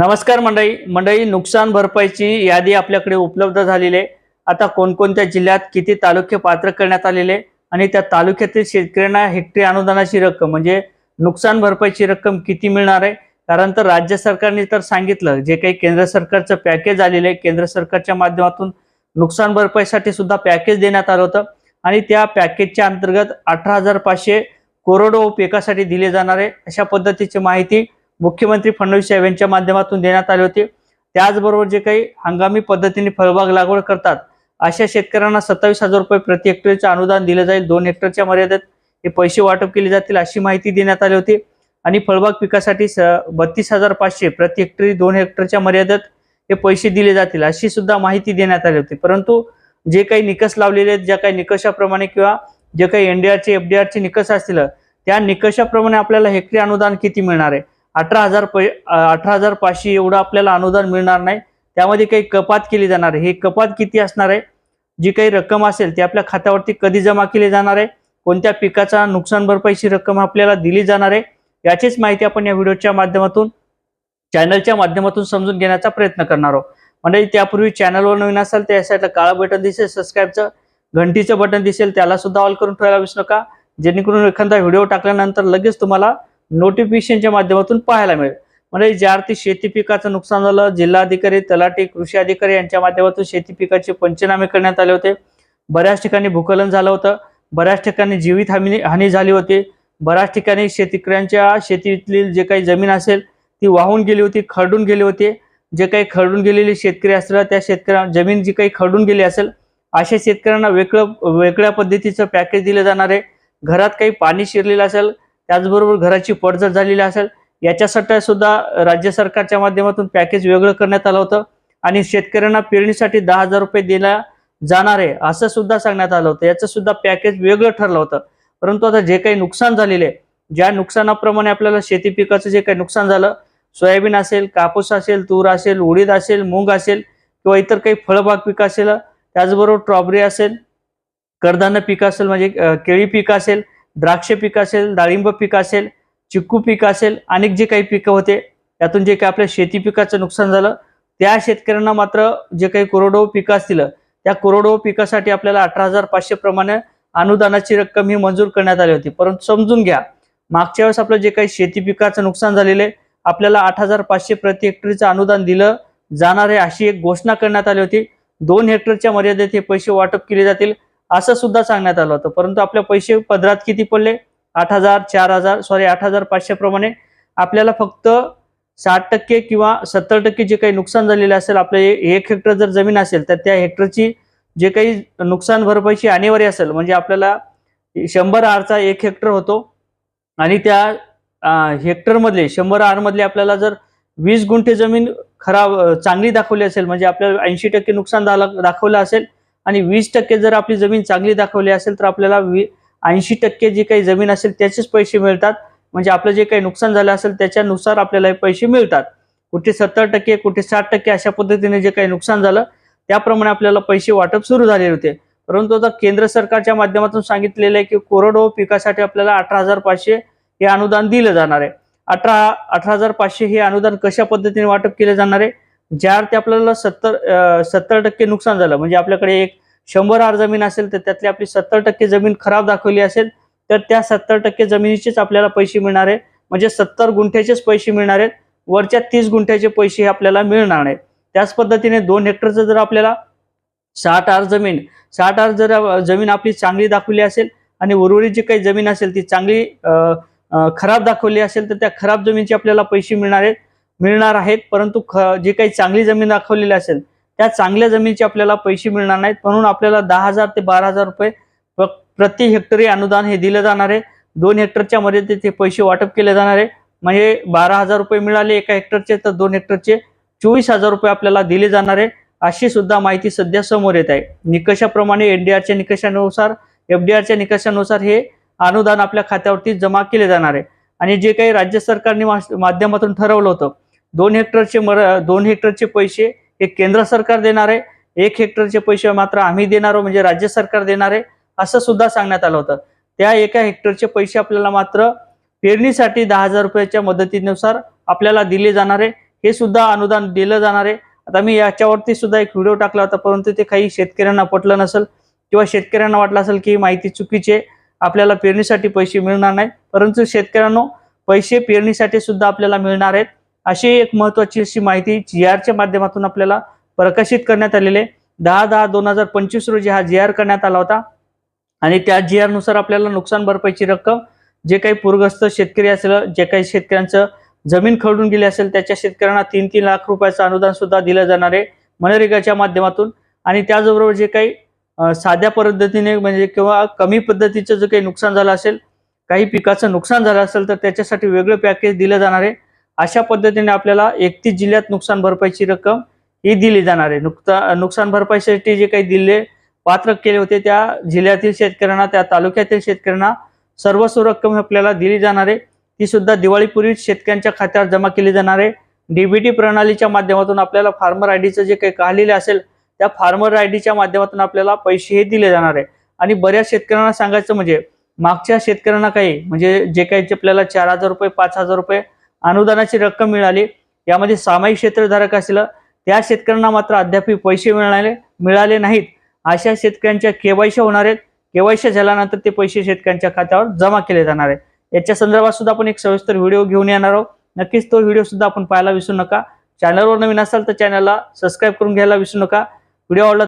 नमस्कार मंडळी. मंडळी नुकसान भरपाईची यादी आपल्याकडे उपलब्ध झालेली आहे. आता कोणकोणत्या जिल्ह्यात किती तालुके पात्र करण्यात आलेले आहे आणि त्या तालुक्यातील शेतकऱ्यांना हेक्टरी अनुदानाची रक्कम म्हणजे नुकसान भरपाईची रक्कम किती मिळणार आहे? कारण तर राज्य सरकारने तर सांगितलं जे काही केंद्र सरकारचं पॅकेज आलेलं आहे केंद्र सरकारच्या माध्यमातून नुकसान भरपाईसाठी सुद्धा पॅकेज देण्यात आलं होतं. आणि त्या पॅकेजच्या अंतर्गत अठरा हजार पाचशे कोरडो पिकासाठी दिले जाणार आहे. अशा पद्धतीची माहिती मुख्यमंत्री फडणवीस साहेब यांच्या माध्यमातून देण्यात आले होते. त्याचबरोबर जे काही हंगामी पद्धतीने फळबाग लागवड करतात अशा शेतकऱ्यांना सत्तावीस हजार रुपये प्रति हेक्टरचे अनुदान दिलं जाईल दोन हेक्टरच्या मर्यादेत हे पैसे वाटप केले जातील अशी माहिती देण्यात आली होती. आणि फळबाग पिकासाठी स बत्तीस हजार पाचशे प्रति हेक्टरी दोन हेक्टरच्या मर्यादेत हे पैसे दिले जातील अशी सुद्धा माहिती देण्यात आली होती. परंतु जे काही निकष लावलेले आहेत ज्या काही निकषाप्रमाणे किंवा जे काही एनडीआरचे एफडीआरचे निकष असतील त्या निकषाप्रमाणे आपल्याला हेक्टरी अनुदान किती मिळणार आहे? अठरा हजार पै अठरा हजार पाचशे एवढं आपल्याला अनुदान मिळणार नाही. त्यामध्ये काही कपात केली जाणार आहे. ही कपात किती असणार आहे? जी काही रक्कम असेल ती आपल्या खात्यावरती कधी जमा केली जाणार आहे? कोणत्या पिकाचा नुकसान भरपाईची रक्कम आपल्याला दिली जाणार आहे? याचीच माहिती आपण या व्हिडिओच्या माध्यमातून चॅनलच्या माध्यमातून समजून घेण्याचा प्रयत्न करणार आहोत. म्हणजे त्यापूर्वी चॅनलवर नवीन असाल तर या साईडला काळा बटन दिसेल सबस्क्राईबचं घंटीचं बटन दिसेल त्याला सुद्धा ऑल करून ठेवायला विसरू नका. जेणेकरून एखादा व्हिडिओ टाकल्यानंतर लगेच तुम्हाला नोटिफिकेशनच्या माध्यमातून पाहायला मिळेल. म्हणजे ज्या अर्थी शेती पिकाचं नुकसान झालं जिल्हाधिकारी तलाठी कृषी अधिकारी यांच्या माध्यमातून शेती पिकाचे पंचनामे करण्यात आले होते. बऱ्याच ठिकाणी भूकलन झालं होतं. बऱ्याच ठिकाणी जीवित हानी हानी झाली होती. बऱ्याच ठिकाणी शेतकऱ्यांच्या शेतीतली जे काही जमीन असेल ती वाहून गेली होती खरडून गेली होती. जे काही खरडून गेलेले शेतकरी असतील त्या शेतकऱ्या जमीन जी काही खरडून गेली असेल अशा शेतकऱ्यांना वेगळं वेगळ्या पद्धतीचं पॅकेज दिलं जाणार आहे. घरात काही पाणी शिरलेलं असेल त्याचबरोबर घराची पडझड झालेली असेल याच्यासाठी सुद्धा राज्य सरकारच्या माध्यमातून पॅकेज वेगळं करण्यात आलं होतं. आणि शेतकऱ्यांना पेरणीसाठी दहा हजार रुपये दिला जाणार आहे असं सुद्धा सांगण्यात आलं होतं. याचं सुद्धा पॅकेज वेगळं ठरलं होतं. परंतु आता जे काही नुकसान झालेले आहे ज्या नुकसानाप्रमाणे आपल्याला शेती पिकाचं जे काही नुकसान झालं सोयाबीन असेल कापूस असेल तूर असेल उडीद असेल मूग असेल किंवा इतर काही फळबाग पिकं असेल त्याचबरोबर स्ट्रॉबेरी असेल कडधान्य पिकं असेल म्हणजे केळी पिकं असेल द्राक्ष पीक असेल डाळिंब पीक असेल चिक्कू पीक असेल अनेक जे काही पिकं होते त्यातून जे काही आपल्या शेती पिकाचं नुकसान झालं त्या शेतकऱ्यांना मात्र जे काही कोरडो पिकं असतील त्या कोरडो पिकासाठी आपल्याला अठरा हजार पाचशे प्रमाणे अनुदानाची रक्कम ही मंजूर करण्यात आली होती. परंतु समजून घ्या मागच्या वेळेस आपलं जे काही शेती पिकाचं नुकसान झालेलं आहे आपल्याला आठ हजार पाचशे प्रति हेक्टरीचं अनुदान दिलं जाणार आहे अशी एक घोषणा करण्यात आली होती. दोन हेक्टरच्या मर्यादेत हे पैसे वाटप केले जातील. असं सुद्धा सांगण्यात आलं होतं. परंतु आपले पैसे पदरात किती पडले? आठ हजार चार हजार सॉरी आठ हजार पाचशे प्रमाणे. आपल्याला फक्त साठ टक्के किंवा सत्तर टक्के जे काही नुकसान झालेले असेल आपले एक हेक्टर जर जमीन असेल तर त्या हेक्टरची जे काही नुकसान भरपाईची अनिवार्य असेल म्हणजे आपल्याला शंभर आरचा एक हेक्टर होतो. आणि त्या हेक्टरमधले शंभर आरमधले आपल्याला जर वीस गुंठे जमीन खराब चांगली दाखवली असेल म्हणजे आपल्याला ऐंशी टक्के नुकसान झालं दाखवलं असेल आणि वीस टक्के जर आपली जमीन चांगली दाखवली असेल तर आपल्याला वी ऐंशी टक्के जी काही जमीन असेल त्याचेच पैसे मिळतात. म्हणजे आपलं जे काही नुकसान झालं असेल त्याच्यानुसार आपल्याला हे पैसे मिळतात. कुठे सत्तर टक्के कुठे साठ टक्के अशा पद्धतीने जे काही नुकसान झालं त्याप्रमाणे आपल्याला पैसे वाटप सुरू झालेले होते. परंतु आता केंद्र सरकारच्या माध्यमातून सांगितलेलं आहे की कोरडो पिकासाठी आपल्याला अठरा हजार पाचशे हे अनुदान दिलं जाणार आहे. अठरा अठरा हजार पाचशे हे अनुदान कशा पद्धतीने वाटप केले जाणार आहे? ज्या अर्थी आपल्याला सत्तर सत्तर टक्के नुकसान झालं. म्हणजे आपल्याकडे एक शंभर हार जमीन असेल तर त्यातली आपली सत्तर टक्के जमीन खराब दाखवली असेल तर त्या सत्तर टक्के जमिनीचेच आपल्याला पैसे मिळणार आहेत. म्हणजे सत्तर गुंठ्याचेच पैसे मिळणार आहेत. वरच्या तीस गुंठ्याचे पैसे हे आपल्याला मिळणार नाहीत त्याच पद्धतीने दोन हेक्टरचं जर आपल्याला साठ आर जमीन साठ आर जर जमीन आपली चांगली दाखवली असेल आणि उर्वरित जी काही जमीन असेल ती चांगली खराब दाखवली असेल तर त्या खराब जमीनचे आपल्याला पैसे मिळणार आहेत. मिळणार आहेत परंतु ख जी काही चांगली जमीन दाखवलेली असेल त्या चांगल्या जमिनीचे आपल्याला पैसे मिळणार नाहीत. म्हणून आपल्याला दहा हजार ते बारा हजार रुपये प्र- प्रति हेक्टरी अनुदान हे दिलं जाणार आहे. दोन हेक्टरच्या मर्यादेत हे पैसे वाटप केले जाणार आहे. म्हणजे बारा हजार रुपये मिळाले एका हेक्टरचे तर दोन हेक्टरचे चोवीस हजार रुपये आपल्याला दिले जाणार आहे. अशी सुद्धा माहिती सध्या समोर येत आहे. निकषाप्रमाणे एनडीआरच्या निकषानुसार एफडीआरच्या निकषानुसार हे अनुदान आपल्या खात्यावरती जमा केले जाणार आहे. आणि जे काही राज्य सरकारने माध्यमातून ठरवलं होतं दोन हेक्टरचे मर दोन हेक्टरचे पैसे हे केंद्र सरकार देणार आहे. एक हेक्टरचे पैसे मात्र आम्ही देणार आहोत म्हणजे राज्य सरकार देणार आहे असं सुद्धा सांगण्यात आलं होतं. त्या एका हेक्टरचे पैसे आपल्याला मात्र पेरणीसाठी दहा हजार रुपयाच्या मदतीनुसार आपल्याला दिले जाणार आहे. हे सुद्धा अनुदान दिलं जाणार आहे. आता मी याच्यावरती सुद्धा एक व्हिडिओ टाकला होता परंतु ते काही शेतकऱ्यांना पटलं नसेल किंवा शेतकऱ्यांना वाटलं असेल की ही माहिती चुकीची आहे. आपल्याला पेरणीसाठी पैसे मिळणार नाही परंतु शेतकऱ्यांनो पैसे पेरणीसाठी सुद्धा आपल्याला मिळणार आहेत. अशी एक महत्वाची अशी माहिती जी आरच्या माध्यमातून आपल्याला प्रकाशित करण्यात आलेली आहे. दहा दहा दोन हजार पंचवीस रोजी हा जी आर करण्यात आला होता. आणि त्या जी आरनुसार आपल्याला नुकसान भरपाईची रक्कम जे काही पूरग्रस्त शेतकरी असेल जे काही शेतकऱ्यांचं जमीन खरडून गेली असेल त्याच्या शेतकऱ्यांना तीन तीन लाख रुपयाचं अनुदान सुद्धा दिलं जाणार आहे मनरेगाच्या माध्यमातून. आणि त्याचबरोबर जे काही साध्या पद्धतीने म्हणजे किंवा कमी पद्धतीचं जे काही नुकसान झालं असेल काही पिकाचं नुकसान झालं असेल तर त्याच्यासाठी वेगळं पॅकेज दिलं जाणार आहे. अशा पद्धतीने आपल्याला एकतीस जिल्ह्यात नुकसान भरपाईची रक्कम ही दिली जाणार आहे. नुकता नुकसान भरपाईसाठी जे काही दिले पात्र केले होते त्या जिल्ह्यातील शेतकऱ्यांना त्या तालुक्यातील शेतकऱ्यांना सर्वस्व रक्कम आपल्याला दिली जाणार आहे. ती सुद्धा दिवाळीपूर्वी शेतकऱ्यांच्या खात्यावर जमा केली जाणार आहे. डीबीटी प्रणालीच्या माध्यमातून आपल्याला फार्मर आयडीचं जे काही काढलेलं असेल त्या फार्मर आयडीच्या माध्यमातून आपल्याला पैसे हे दिले जाणार आहे. आणि बऱ्याच शेतकऱ्यांना सांगायचं म्हणजे मागच्या शेतकऱ्यांना काही म्हणजे जे काही आपल्याला चार हजार रुपये पाच हजार रुपये अनुदानाची रक्कम मिळाली. यामध्ये सामायिक क्षेत्रधारक असलं त्या शेतकऱ्यांना मात्र अद्याप पैसे मिळाले मिळाले नाहीत. अशा शेतकऱ्यांच्या केवायशा होणार आहेत. केवायशा झाल्यानंतर ते पैसे शेतकऱ्यांच्या खात्यावर जमा केले जाणार आहेत. याच्या संदर्भात सुद्धा आपण एक सविस्तर व्हिडिओ घेऊन येणार आहोत. नक्कीच तो व्हिडिओ सुद्धा आपण पाहायला विसरू नका. चॅनलवर नवीन असाल तर चॅनलला सबस्क्राईब करून घ्यायला विसरू नका. व्हिडिओ आवडला